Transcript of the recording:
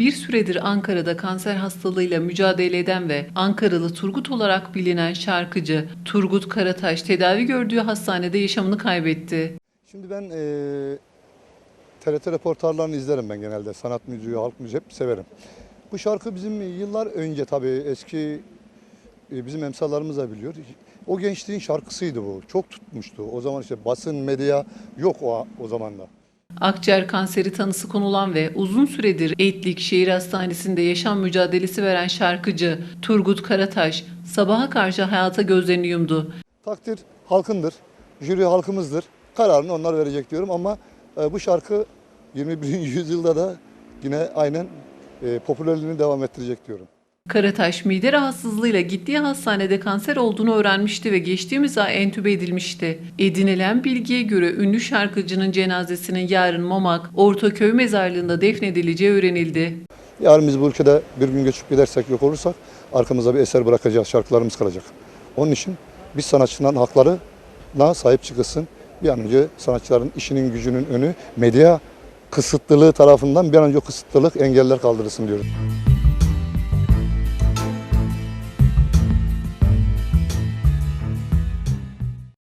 bir süredir Ankara'da kanser hastalığıyla mücadele eden ve Ankaralı Turgut olarak bilinen şarkıcı Turgut Karataş tedavi gördüğü hastanede yaşamını kaybetti. Şimdi ben eee TRT reportajlarını izlerim ben genelde. Sanat müziği, halk müziği hep severim. Bu şarkı bizim yıllar önce tabii eski e, bizim emsallarımız da biliyor. O gençliğin şarkısıydı bu. Çok tutmuştu. O zaman işte basın, medya yok o, o zamanlar. Akciğer kanseri tanısı konulan ve uzun süredir Eğitlik Şehir Hastanesi'nde yaşam mücadelesi veren şarkıcı Turgut Karataş sabaha karşı hayata gözlerini yumdu. Takdir halkındır, jüri halkımızdır. Kararını onlar verecek diyorum ama e, bu şarkı 21. yüzyılda da yine aynen e, popülerliğini devam ettirecek diyorum. Karataş mide rahatsızlığıyla gittiği hastanede kanser olduğunu öğrenmişti ve geçtiğimiz ay entübe edilmişti. Edinilen bilgiye göre ünlü şarkıcının cenazesinin yarın Mamak Ortaköy mezarlığında defnedileceği öğrenildi. Yarın biz bu ülkede bir gün göçüp gidersek yok olursak arkamıza bir eser bırakacağız, şarkılarımız kalacak. Onun için biz sanatçıların haklarına sahip çıkılsın. Bir an önce sanatçıların işinin gücünün önü medya kısıtlılığı tarafından bir an önce kısıtlılık engeller kaldırılsın diyorum.